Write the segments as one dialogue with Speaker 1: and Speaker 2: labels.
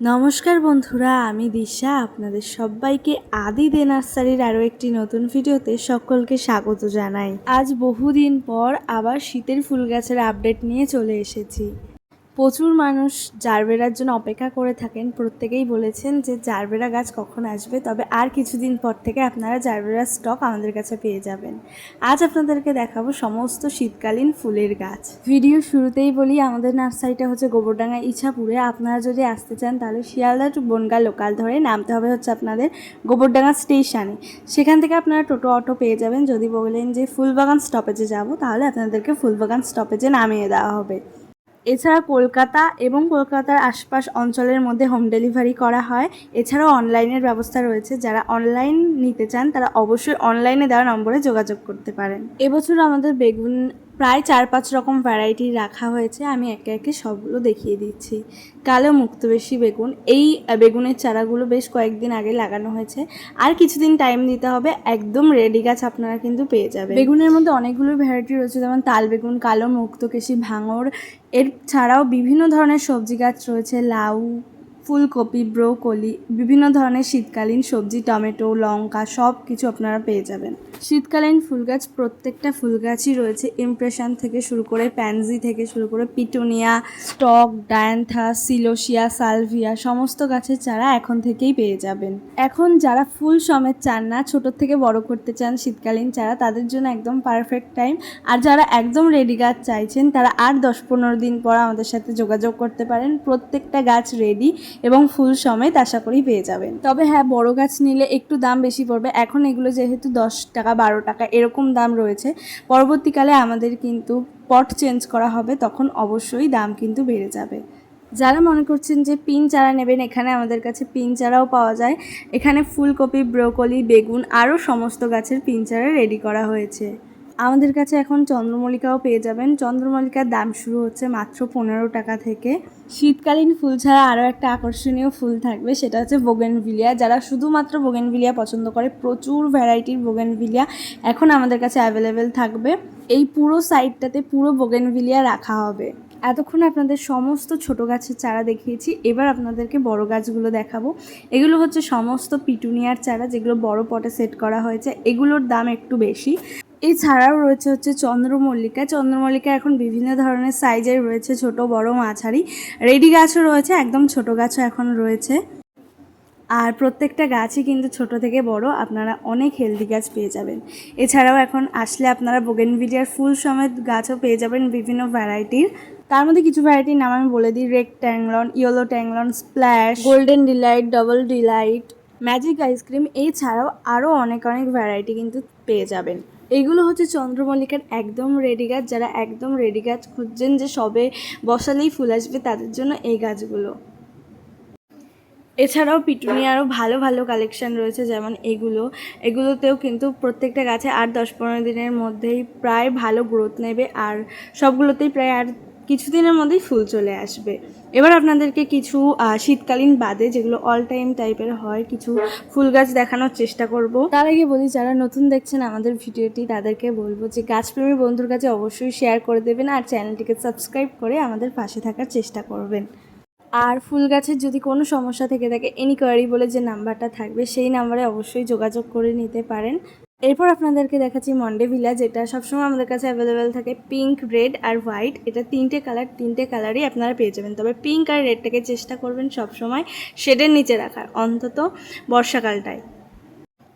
Speaker 1: নমস্কার বন্ধুরা, আমি দিশা। আপনাদের সবাইকে আদি দে নার্সারির আরও একটি নতুন ভিডিওতে সকলকে স্বাগত জানাই। আজ বহুদিন পর আবার শীতের ফুল গাছের আপডেট নিয়ে চলে এসেছি। প্রচুর মানুষ জারবেরার জন্য অপেক্ষা করে থাকেন। প্রত্যেকেই বলেছেন যে জারবেরা গাছ কখন আসবে, তবে আর কিছুদিন পর থেকে আপনারা জারবেরার স্টক আমাদের কাছে পেয়ে যাবেন। আজ আপনাদেরকে দেখাবো সমস্ত শীতকালীন ফুলের গাছ। ভিডিও শুরুতেই বলি, আমাদের নার্সারিটা হচ্ছে গোবরডাঙ্গা ইছাপুরে। আপনারা যদি আসতে চান, তাহলে শিয়ালদা টু বনগা লোকাল ধরে নামতে হবে হচ্ছে আপনাদের গোবরডাঙ্গা স্টেশনে। সেখান থেকে আপনারা টোটো অটো পেয়ে যাবেন। যদি বলেন যে ফুলবাগান স্টপেজে যাব, তাহলে আপনাদেরকে ফুলবাগান স্টপেজে নামিয়ে দেওয়া হবে। এছাড়া কলকাতা এবং কলকাতার আশপাশ অঞ্চলের মধ্যে হোম ডেলিভারি করা হয়। এছাড়াও অনলাইনের ব্যবস্থা রয়েছে। যারা অনলাইন নিতে চান, তারা অবশ্যই অনলাইনে দেওয়া নম্বরে যোগাযোগ করতে পারেন। এবছর আমাদের বেগুন প্রায় চার পাঁচ রকম ভ্যারাইটি রাখা হয়েছে, আমি একে একে সবগুলো দেখিয়ে দিচ্ছি। কালো মুক্তবেশী বেগুন, এই বেগুনের চারাগুলো বেশ কয়েকদিন আগে লাগানো হয়েছে। আর কিছুদিন টাইম দিতে হবে, একদম রেডি গাছ আপনারা কিন্তু পেয়ে যাবেন। বেগুনের মধ্যে অনেকগুলো ভ্যারাইটি রয়েছে, যেমন তাল বেগুন, কালো মুক্তকেশী ভাঙর এর ছাড়াও বিভিন্ন ধরনের সবজি গাছ রয়েছে, লাউ ফুলকপি, ব্রোকলি, বিভিন্ন ধরনের শীতকালীন সবজি, টমেটো, লঙ্কা সব কিছু আপনারা পেয়ে যাবেন। শীতকালীন ফুল গাছ প্রত্যেকটা ফুল গাছই রয়েছে ইমপ্রেশন থেকে শুরু করে প্যানজি থেকে শুরু করে petunia stock dianthus celosia salvia সমস্ত গাছের চারা এখন থেকেই পেয়ে যাবেন। এখন যারা ফুল সমেত চান না ছোটোর থেকে বড় করতে চান শীতকালীন চারা, তাদের জন্য একদম পারফেক্ট টাইম আর যারা একদম রেডি গাছ চাইছেন, তারা আর দশ, পনেরো দিন পর আমাদের সাথে যোগাযোগ করতে পারেন। প্রত্যেকটা গাছ রেডি এবং ফুল সমেত আশা করি পেয়ে যাবেন। তবে হ্যাঁ বড় গাছ নিলে একটু দাম বেশি পড়বে। এখন এগুলো যেহেতু দশ টাকা, বারো টাকা, এরকম দাম রয়েছে। পরবর্তীকালে আমাদের কিন্তু পট চেঞ্জ করা হবে, তখন অবশ্যই দাম কিন্তু বেড়ে যাবে। যারা মনে করছেন যে পিন চারা নেবেন, এখানে আমাদের কাছে পিন চারাও পাওয়া যায়। এখানে ফুলকপি, ব্রোকলি, বেগুন আরও সমস্ত গাছের পিন চারা রেডি করা হয়েছে। আমাদের কাছে এখন চন্দ্রমল্লিকাও পেয়ে যাবেন। চন্দ্রমল্লিকার দাম শুরু হচ্ছে মাত্র পনেরো টাকা থেকে। শীতকালীন ফুল ছাড়া আরও একটা আকর্ষণীয় ফুল থাকবে, সেটা হচ্ছে বোগেনভিলিয়া। যারা শুধুমাত্র বোগেনভিলিয়া পছন্দ করে, প্রচুর ভ্যারাইটির বোগেনভিলিয়া এখন আমাদের কাছে অ্যাভেলেবেল থাকবে। এই পুরো সাইডটাতে পুরো বোগেনভিলিয়া রাখা হবে। এতক্ষণ আপনাদের সমস্ত ছোট গাছের চারা দেখিয়েছি, এবার আপনাদেরকে বড় গাছগুলো দেখাবো। এগুলো হচ্ছে সমস্ত পিটুনিয়ার চারা, যেগুলো বড় পটে সেট করা হয়েছে। এগুলোর দাম একটু বেশি। এছাড়াও রয়েছে হচ্ছে চন্দ্রমল্লিকা। চন্দ্রমল্লিকা এখন বিভিন্ন ধরনের সাইজের রয়েছে, ছোট, বড়, মাঝারি। রেডি গাছও রয়েছে, একদম ছোট গাছও এখন রয়েছে। আর প্রত্যেকটা গাছই কিন্তু ছোট থেকে বড়, আপনারা অনেক হেলদি গাছ পেয়ে যাবেন। এছাড়াও এখন আসলে আপনারা বোগেনভিলিয়ার ফুল সমেত গাছও পেয়ে যাবেন বিভিন্ন ভ্যারাইটির তার মধ্যে কিছু ভ্যারাইটির নাম আমি বলে দিই red ট্যাংলন yellow ট্যাংলন splash golden delight double delight magic ice cream এছাড়াও আরও অনেক অনেক ভ্যারাইটি কিন্তু পেয়ে যাবেন। এগুলো হচ্ছে চন্দ্রমল্লিকার একদম রেডি গাছ, যারা একদম রেডি গাছ খুঁজছেন যে সবে বসালেই ফুল আসবে তাদের জন্য এই গাছগুলো। এছাড়াও পিটুনি আরও ভালো ভালো কালেকশান রয়েছে যেমন এগুলো। এগুলোতেও কিন্তু প্রত্যেকটা গাছে আর দশ, পনেরো দিনের মধ্যেই প্রায় ভালো গ্রোথ নেবে আর সবগুলোতেই প্রায় আর কিছুদিনের মধ্যেই ফুল চলে আসবে। এবার আপনাদেরকে কিছু শীতকালীন বাদে যেগুলো অল টাইম টাইপের হয়, কিছু ফুল গাছ দেখানোর চেষ্টা করব। তার আগে বলি, যারা নতুন দেখছেন আমাদের ভিডিওটি, তাদেরকে বলব যে গাছপ্রেমী বন্ধুর কাছে অবশ্যই শেয়ার করে দেবেন আর চ্যানেলটিকে সাবস্ক্রাইব করে আমাদের পাশে থাকার চেষ্টা করবেন। আর ফুল গাছের যদি কোনো সমস্যা থেকে থাকে এনকোয়ারি বলে যে নাম্বারটা থাকবে, সেই নাম্বারে অবশ্যই যোগাযোগ করে নিতে পারেন। এরপর আপনাদেরকে দেখাচ্ছি মন্ডে ভিলা যেটা সবসময় আমাদের কাছে অ্যাভেলেবেল থাকে পিঙ্ক রেড আর হোয়াইট এটা তিনটে কালার তিনটে কালারই আপনারা পেয়ে যাবেন। তবে পিঙ্ক আর রেডটাকে চেষ্টা করবেন সবসময় শেডের নিচে রাখার, অন্তত বর্ষাকালটায়।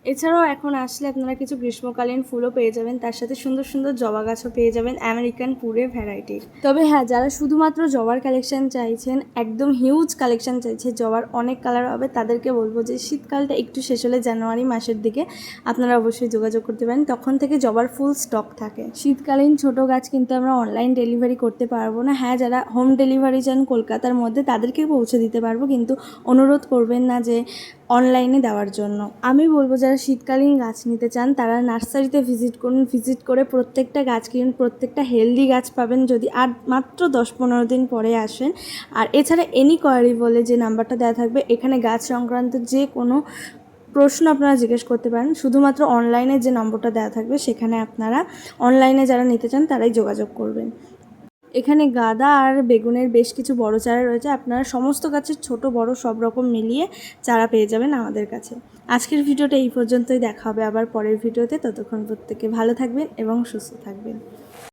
Speaker 1: এছাড়াও এখন আসলে আপনারা কিছু গ্রীষ্মকালীন ফুলও পেয়ে যাবেন, তার সাথে সুন্দর সুন্দর জবা গাছও পেয়ে যাবেন আমেরিকান পুরে ভ্যারাইটির তবে হ্যাঁ যারা শুধুমাত্র জবার কালেকশন চাইছেন, একদম হিউজ কালেকশন চাইছে, জবার অনেক কালার হবে, তাদেরকে বলব যে শীতকালটা একটু শেষ হলে জানুয়ারি মাসের দিকে আপনারা অবশ্যই যোগাযোগ করতে পারেন, তখন থেকে জবার ফুল স্টক থাকে। শীতকালীন ছোট গাছ কিন্তু আমরা অনলাইন ডেলিভারি করতে পারব না। হ্যাঁ যারা হোম ডেলিভারি চান কলকাতার মধ্যে, তাদেরকে পৌঁছে দিতে পারব, কিন্তু অনুরোধ করবেন না যে অনলাইনে দেওয়ার জন্য। আমি বলব, যারা শীতকালীন গাছ নিতে চান, তারা নার্সারিতে ভিজিট করুন। ভিজিট করে প্রত্যেকটা গাছ কিনুন। প্রত্যেকটা হেলদি গাছ পাবেন যদি আর মাত্র দশ, পনেরো দিন পরে আসেন। আর এছাড়া এনি কোয়ারি বলে যে নাম্বারটা দেওয়া থাকবে, এখানে গাছ সংক্রান্ত যে কোনো প্রশ্ন আপনারা জিজ্ঞেস করতে পারেন। শুধুমাত্র অনলাইনে যে নম্বরটা দেওয়া থাকবে, সেখানে আপনারা অনলাইনে যারা নিতে চান, তারাই যোগাযোগ করবেন। এখানে গাঁদা আর বেগুনের বেশ কিছু বড় চারা রয়েছে। আপনারা সমস্ত গাছের ছোট, বড় সব রকম মিলিয়ে চারা পেয়ে যাবেন আমাদের কাছে। আজকের ভিডিওটা এই পর্যন্তই। দেখা হবে আবার পরের ভিডিওতে। ততক্ষণ প্রত্যেকে ভালো থাকবেন এবং সুস্থ থাকবেন।